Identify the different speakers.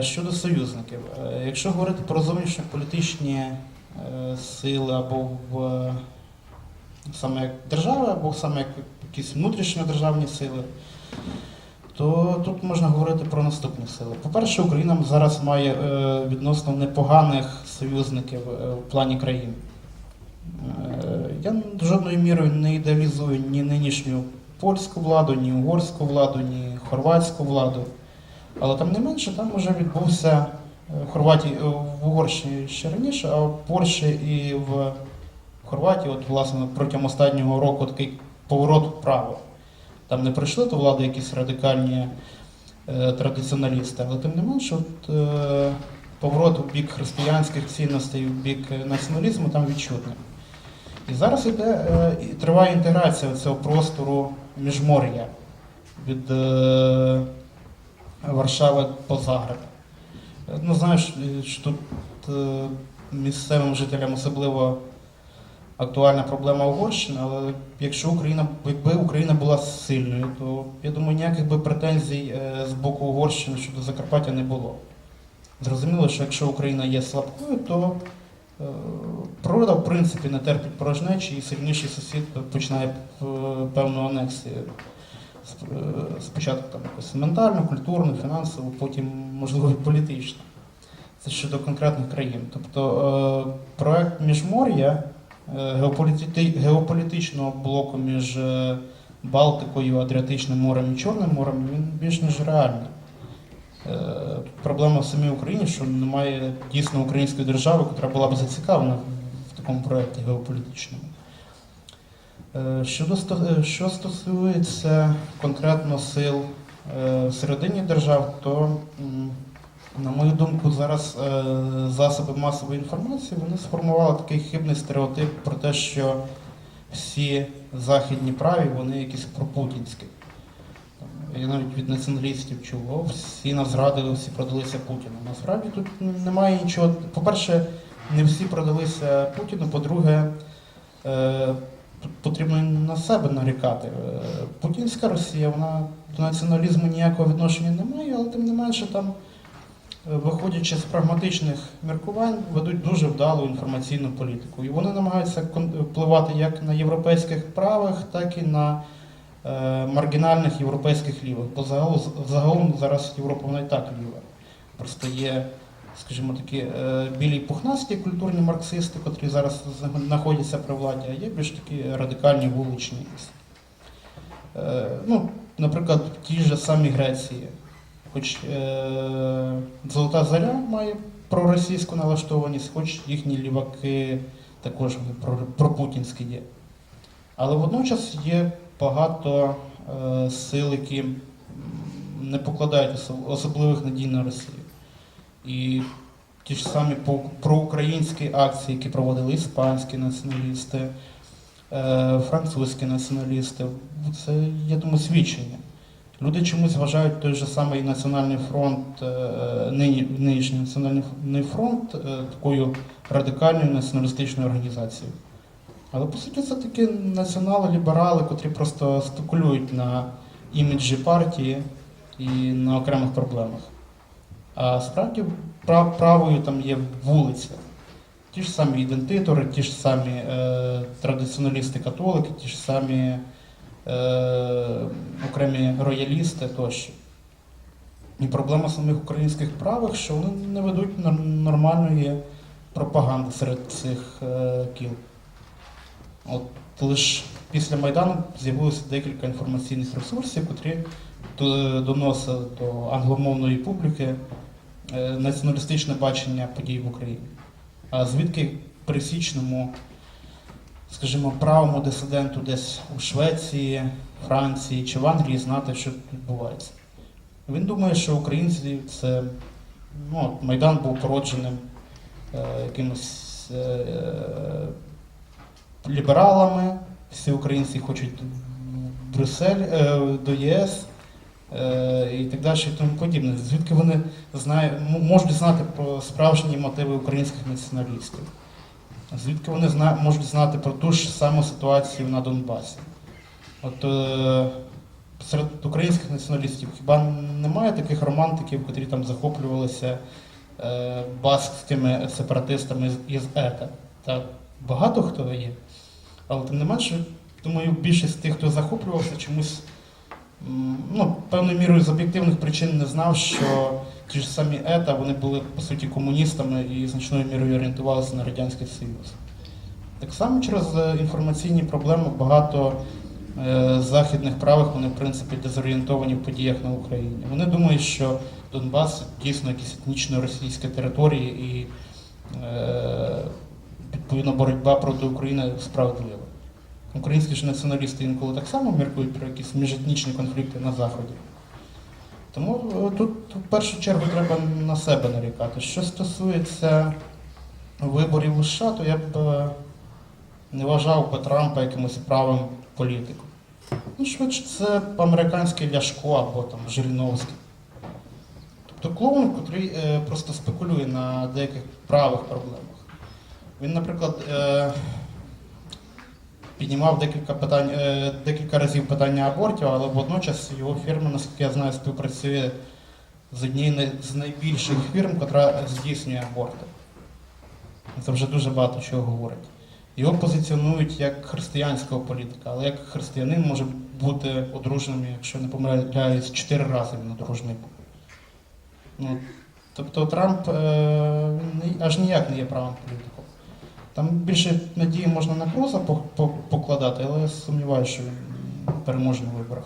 Speaker 1: Щодо союзників, е, якщо говорити про зовнішньополітичні е, сили або в саме як держава, або саме як якісь внутрішньодержавні сили, то тут можна говорити про наступні сили. По-перше, Україна зараз має е, відносно непоганих союзників в плані країн. Я жодною мірою не ідеалізую ні нинішню польську владу, ні угорську владу, ні хорватську владу. Але там не менше, там вже відбувся е, в Хорватії, е, в Угорщині ще раніше, а в Польщі і в Хорватії, от, власне, протягом останнього року такий поворот вправо. Там не прийшли до влади якісь радикальні е, традиціоналісти, але тим не менше, от, е, поворот у бік християнських цінностей, у бік е, націоналізму там відчутний. І зараз іде, е, триває інтеграція цього простору міжмор'я від е, Варшави по Загреб. Ну, знаєш, е, що тут е, місцевим жителям особливо актуальна проблема Угорщини, але якщо Україна, якби Україна була сильною, то я думаю, ніяких би претензій е, з боку Угорщини щодо Закарпаття не було. Зрозуміло, що якщо Україна є слабкою, то природа в принципі не терпить порожнечі, і сильніший сусід починає певну анексію. Е, Спочатку там якось ментально, культурно, фінансово, потім, можливо, і політично. Це щодо конкретних країн. Тобто е, проект Міжмор'я е, геополітичного блоку між Балтикою, Адріатичним морем і Чорним морем, він більш ніж реальний. Проблема в самій Україні, що немає дійсно української держави, яка була б зацікавлена в такому проєкті геополітичному. Е, Щодо е, що стосується конкретно сил е, всередині держав, то, на мою думку, зараз засоби масової інформації вони сформували такий хибний стереотип про те, що всі західні праві вони якісь пропутінські. Я навіть від націоналістів чув, всі нас зрадили, всі продалися Путіну. Насправді тут немає нічого. По-перше, не всі продалися Путіну. По-друге, потрібно на себе нарікати. Е, Путінська Росія, вона до націоналізму ніякого відношення не має, але тим не менше там, е, виходячи з прагматичних міркувань, ведуть дуже вдалу інформаційну політику. І вони намагаються впливати як на європейських правих, так і на е, маргінальних європейських лівих. Бо загалом зараз Європа вона і так ліва. Просто є, скажімо такі, е, білі пухнасті культурні марксисти, котрі зараз знаходяться при владі, а є більш такі радикальні вуличні. Е, Ну, наприклад, в тій же самій Греції. Хоч е, Золота Заря має проросійську налаштованість, хоч їхні ліваки також пропутінські є. Але водночас є багато сил, які не покладають особливих надій на Росію. І ті ж самі проукраїнські акції, які проводили іспанські націоналісти, е, французькі націоналісти, це, я думаю, свідчення. Люди чомусь вважають той же самий Національний фронт, е, нині, нинішній Національний фронт е, такою радикальною націоналістичною організацією. Але по суті це такі націонали-ліберали, котрі просто спекулюють на іміджі партії і на окремих проблемах. А справді правою там є вулиця. Ті ж самі ідентитори, ті ж самі е, традиціоналісти-католики, ті ж самі е, окремі роялісти тощо. І проблема самих українських правих, що вони не ведуть нормальної пропаганди серед цих е, кіл. От лише після Майдану з'явилося декілька інформаційних ресурсів, котрі доносили до англомовної публіки е, націоналістичне бачення подій в Україні. А звідки пересічному, скажімо, правому дисиденту десь у Швеції, Франції чи в Англії знати, що відбувається? Він думає, що українці це ну, Майдан був породженим е, якимось е, лібералами, всі українці хочуть в Брюссель, е, до ЄС е, і так далі, і тому подібне. Звідки вони знають, можуть знати про справжні мотиви українських націоналістів? Звідки вони зна, можуть знати про ту ж саму ситуацію на Донбасі? От е, серед українських націоналістів хіба немає таких романтиків, котрі там захоплювалися е, баскськими сепаратистами із ЕТА? Та багато хто є. Але тим не менше, думаю, більшість тих, хто захоплювався, чомусь ну, певною мірою з об'єктивних причин не знав, що ті ж самі ЕТА вони були по суті комуністами і значною мірою орієнтувалися на Радянський Союз. Так само через е, інформаційні проблеми багато е, західних правих вони в принципі дезорієнтовані в подіях на Україні. Вони думають, що Донбас дійсно якісь етнічно російські території і е, відповідно боротьба проти України справедлива. Українські ж націоналісти інколи так само міркують про якісь міжетнічні конфлікти на Заході. Тому е, тут в першу чергу треба на себе нарікати. Що стосується виборів у США, то я б е, не вважав би Трампа якимось правим політиком. Ну, швидше, це американський Ляшко або там Жириновський. Тобто клоун, який е, просто спекулює на деяких правих проблемах. Він, наприклад, піднімав декілька питань, е, декілька разів питання абортів, але водночас його фірма, наскільки я знаю, співпрацює з однією з найбільших фірм, яка здійснює аборти. Це вже дуже багато чого говорить. Його позиціонують як християнського політика, але як християнин може бути одруженим, якщо не помиляюсь, чотири рази він одружений. Ну, тобто Трамп е, аж ніяк не є правим політиком. Там більше надії можна на Круза по- по- покладати, але я сумніваюся, що він переможе на виборах.